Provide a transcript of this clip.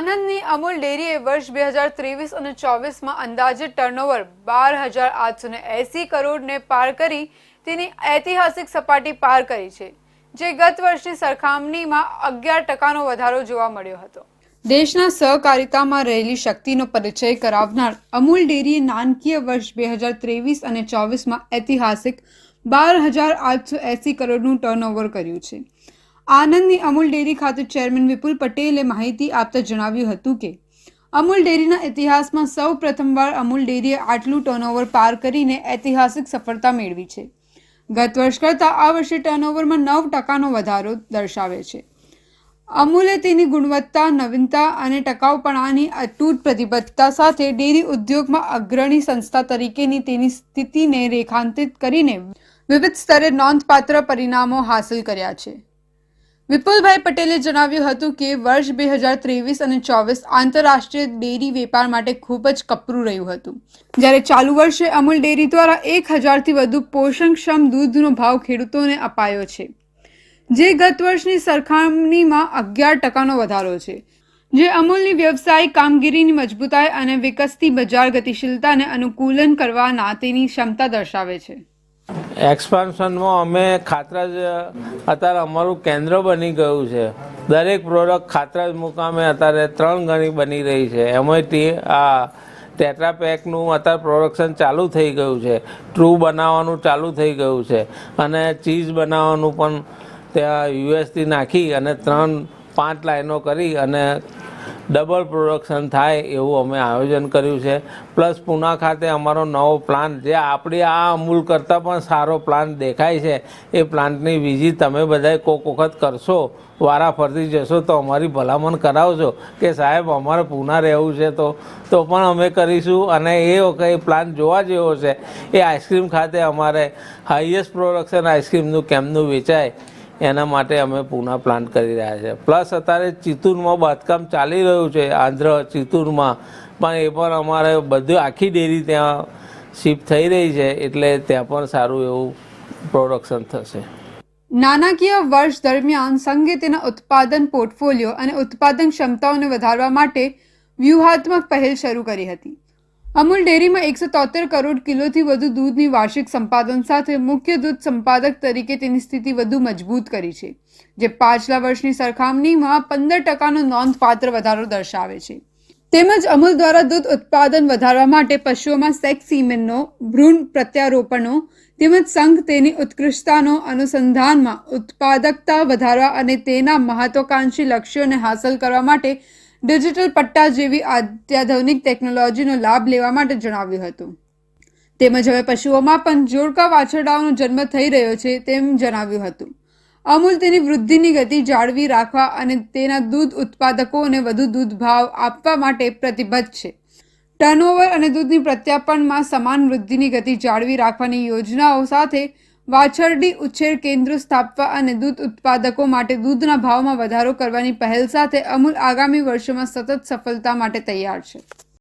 આનંદની અમૂલ ડેરીએ વર્ષ બે હજાર ત્રેવીસ અને ચોવીસમાં અંદાજે ટર્નઓવર બાર હજાર આઠસો ને એસી કરોડને પાર કરી તેની ઐતિહાસિક સપાટી પાર કરી છે, જે ગત વર્ષની સરખામણીમાં અગિયાર ટકાનો વધારો જોવા મળ્યો હતો. દેશના સહકારિતામાં રહેલી શક્તિનો પરિચય કરાવનાર અમૂલ ડેરીએ નાણાકીય વર્ષ બે હજાર ત્રેવીસ અને ચોવીસમાં ઐતિહાસિક બાર હજાર આઠસો એસી કરોડનું ટર્નઓવર કર્યું છે. આનંદની અમૂલ ડેરી ખાતે ચેરમેન વિપુલ પટેલે માહિતી આપતા જણાવ્યું હતું કે, અમૂલ ડેરીના ઇતિહાસમાં સૌ પ્રથમવાર અમૂલ ડેરીએ આટલું ટર્નઓવર પાર કરીને ઐતિહાસિક સફળતા મેળવી છે. ગત વર્ષ કરતાં આ વર્ષે ટર્નઓવરમાં નવ ટકાનો વધારો દર્શાવે છે. અમૂલે તેની ગુણવત્તા, નવીનતા અને ટકાઉપણાની અતૂટ પ્રતિબદ્ધતા સાથે ડેરી ઉદ્યોગમાં અગ્રણી સંસ્થા તરીકેની તેની સ્થિતિને રેખાંતિત કરીને વિવિધ સ્તરે નોંધપાત્ર પરિણામો હાંસલ કર્યા છે. વિપુલભાઈ પટેલે જણાવ્યું હતું કે વર્ષ બે હજાર ત્રેવીસ અને ચોવીસ આંતરરાષ્ટ્રીય ડેરી વેપાર માટે ખૂબ જ કપરું રહ્યું હતું. જ્યારે ચાલુ વર્ષે અમૂલ ડેરી દ્વારા એક હજારથી વધુ પોષણક્ષમ દૂધનો ભાવ ખેડૂતોને અપાયો છે, જે ગત વર્ષની સરખામણીમાં અગિયાર ટકાનો વધારો છે, જે અમૂલની વ્યવસાયિક કામગીરીની મજબૂતાઈ અને વિકસતી બજાર ગતિશીલતાને અનુકૂલન કરવાના તેની ક્ષમતા દર્શાવે છે. એક્સપાન્શનમાં અમે ખાતરાજ, અત્યારે અમારું કેન્દ્ર બની ગયું છે. દરેક પ્રોડક્ટ ખાતરાજ મુકામે અત્યારે ત્રણ ગણી બની રહી છે. એમાંથી આ ટેટ્રાપેકનું અત્યારે પ્રોડક્શન ચાલુ થઈ ગયું છે. ટ્રુ બનાવવાનું ચાલુ થઈ ગયું છે. અને ચીઝ બનાવવાનું પણ ત્યાં યુએસથી નાખી અને ત્રણ પાંચ લાઈનો કરી અને ડબલ પ્રોડક્શન થાય એવું અમે આયોજન કર્યું છે. પ્લસ પૂના ખાતે અમારો નવો પ્લાન્ટ જે આપણી આ અમૂલ કરતાં પણ સારો પ્લાન્ટ દેખાય છે. એ પ્લાન્ટની વિઝિટ તમે બધાએ કોક વખત કરશો વારા ફરતી જશો તો અમારી ભલામણ કરાવજો કે સાહેબ અમારે પૂના રહેવું છે તો. તો પણ અમે કરીશું અને એ વખતે પ્લાન્ટ જોવા જેવો છે. એ આઈસ્ક્રીમ ખાતે અમારે હાઈએસ્ટ પ્રોડક્શન આઈસ્ક્રીમનું કેમનું વેચાય. એના માટે અમે પુના પ્લાન્ટ કરી રહ્યા છે. પ્લસ અત્યારે ચિત્તૂરમાં બાંધકામ ચાલી રહ્યું છે, આંધ્ર ચિત્તૂરમાં. પણ એ પણ અમારે બધું આખી ડેરી ત્યાં શિફ્ટ થઈ રહી છે, એટલે ત્યાં પણ સારું એવું પ્રોડક્શન થશે. નાણાકીય વર્ષ દરમિયાન સંઘે તેના ઉત્પાદન પોર્ટફોલિયો અને ઉત્પાદન ક્ષમતાઓને વધારવા માટે વ્યૂહાત્મક પહેલ શરૂ કરી હતી. અમૂલ ડેરીમાં એકસો તોતેર કરોડ કિલોથી વધુ દૂધની વાર્ષિક સંપાદન સાથે મુખ્ય દૂધ સંપાદક તરીકે તેની સ્થિતિ વધુ મજબૂત કરી છે, જે પાછલા વર્ષની સરખામણીમાં પંદર ટકાનો નોંધપાત્ર વધારો દર્શાવે છે. તેમજ અમૂલ દ્વારા દૂધ ઉત્પાદન વધારવા માટે પશુઓમાં સેક્સ સીમેનનો ભ્રૂણ પ્રત્યારોપણો તેમજ સંઘ તેની ઉત્કૃષ્ટતાનો અનુસંધાનમાં ઉત્પાદકતા વધારવા અને તેના મહત્વાકાંક્ષી લક્ષ્યોને હાંસલ કરવા માટે ડિજિટલ પટ્ટા જેવી અત્યાધુનિક ટેકનોલોજીનો લાભ લેવા માટે જણાવ્યું હતું. તેમજ હવે પશુઓમાં પણ જોડકા વાછરડાઓનો જન્મ થઈ રહ્યો છે તેમ જણાવ્યું હતું. અમૂલ તેની વૃદ્ધિની ગતિ જાળવી રાખવા અને તેના દૂધ ઉત્પાદકોને વધુ દૂધ ભાવ આપવા માટે પ્રતિબદ્ધ છે. ટર્નઓવર અને દૂધની પ્રત્યાપનમાં સમાન વૃદ્ધિની ગતિ જાળવી રાખવાની યોજનાઓ સાથે વાછરડી ઉછેર કેન્દ્રો સ્થાપવા અને દૂધ ઉત્પાદકો માટે દૂધના ભાવમાં વધારો કરવાની પહેલ સાથે અમૂલ આગામી વર્ષોમાં સતત સફળતા માટે તૈયાર છે.